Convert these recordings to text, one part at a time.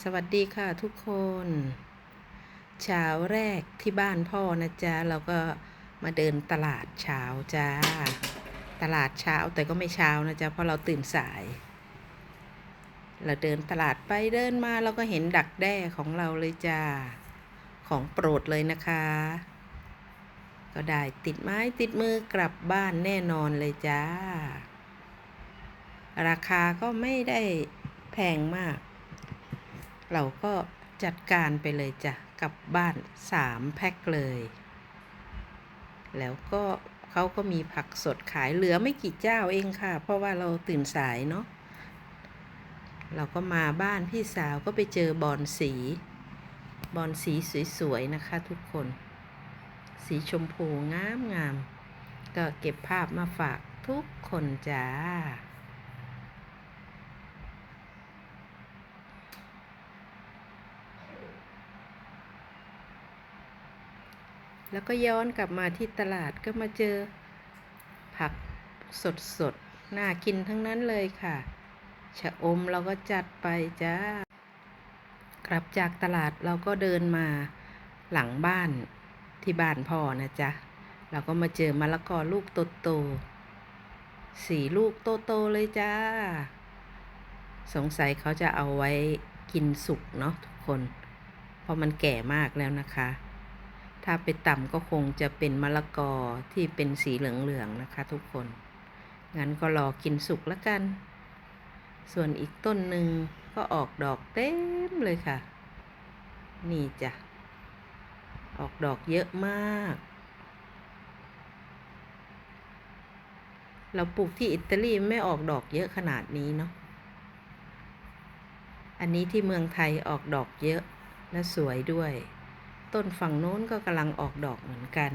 สวัสดีค่ะทุกคนเช้าแรกที่บ้านพ่อนะจ๊ะ เราก็มาเดินตลาดเช้าจ้า ตลาดเช้าแต่ก็ไม่เช้านะจ๊ะ เพราะเราตื่นสาย เราเดินตลาดไปเดินมาเราก็เห็นดักแด้ของเราเลยจ้า ของโปรดเลยนะคะ ก็ได้ติดไม้ติดมือกลับบ้านแน่นอนเลยจ้า ราคาก็ไม่ได้แพงมาก เราก็จัดการไปเลยจ้ะกลับบ้านสามแพ็คเลย แล้วก็เขาก็มีผักสดขายเหลือไม่กี่เจ้าเองค่ะ เพราะว่าเราตื่นสายเนาะเราก็มาบ้านพี่สาวก็ไปเจอบอนสี บอนสีสวยๆนะคะทุกคน สีชมพูงามงามๆก็เก็บภาพมาฝากทุกคนจ้า แล้วก็ย้อนกลับมาที่ตลาดก็มาเจอ ผักสดสดๆน่ากินทั้งนั้นเลยค่ะ ชะอมเราก็จัดไปจ้ากลับจากตลาดเราก็เดินมาหลังบ้านที่บ้านพ่อนะจ๊ะ เราก็มาเจอมะละกอลูกโตๆสี่ลูกโตๆเลยจ้า สงสัยเขาจะเอาไว้กินสุกเนาะทุกคน เพราะมันแก่มากแล้วนะคะ ถ้าไปต่ำก็คงจะเป็นมะละกอที่เป็นสีเหลืองๆนะคะ ทุกคน งั้นก็รอกินสุกแล้วกัน ส่วนอีกต้นหนึ่งก็ออกดอกเต็มเลยค่ะ นี่จ้ะ ออกดอกเยอะมาก เราปลูกที่อิตาลีไม่ออกดอกเยอะขนาดนี้เนาะ อันนี้ที่เมืองไทยออกดอกเยอะและสวยด้วย ต้นฝั่งโน้นก็กำลังออกดอกเหมือนกัน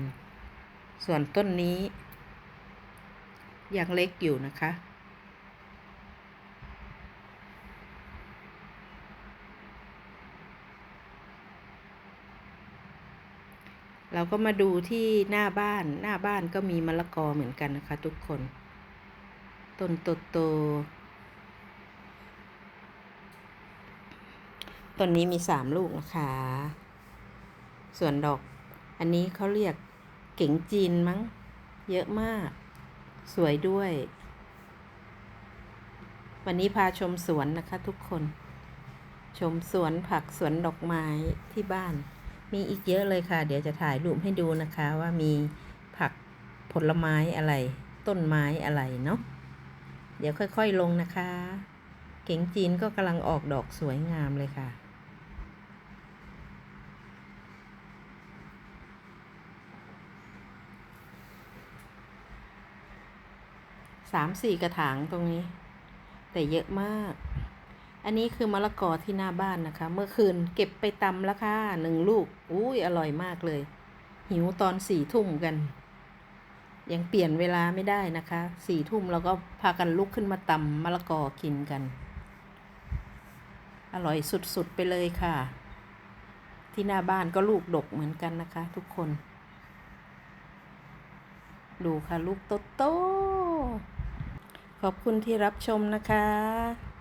ส่วนต้นนี้ ยังเล็กอยู่นะคะ เราก็มาดูที่หน้าบ้านหน้าบ้านก็มีมะละกอเหมือนกันนะคะ ทุกคน ต้นโตๆต้นนี้มีสามลูกนะคะ ส่วนดอก อันนี้เขาเรียกเก๋งจีนมั้ง เยอะมาก สวยด้วย วันนี้พาชมสวนนะคะทุกคน ชมสวนผักสวนดอกไม้ที่บ้าน มีอีกเยอะเลยค่ะ เดี๋ยวจะถ่ายรูปให้ดูนะคะว่ามีผักผลไม้อะไร ต้นไม้อะไรเนาะ เดี๋ยวค่อยๆลงนะคะ เก๋งจีนก็กำลังออกดอกสวยงามเลยค่ะ สามสี่กระถางตรงนี้ แต่เยอะมาก อันนี้คือมะละกอที่หน้าบ้านนะคะ เมื่อคืนเก็บไปตำแล้วค่ะหนึ่งลูกอุ้ยอร่อยมากเลย หิวตอนสี่ทุ่มกัน ยังเปลี่ยนเวลาไม่ได้นะคะสี่ทุ่มเราก็พากันลุกขึ้นมาตำมะละกอกินกัน อร่อยสุดๆไปเลยค่ะ ที่หน้าบ้านก็ลูกดกเหมือนกันนะคะ ทุกคน ดูค่ะลูกโตๆ ขอบคุณที่รับชมนะคะ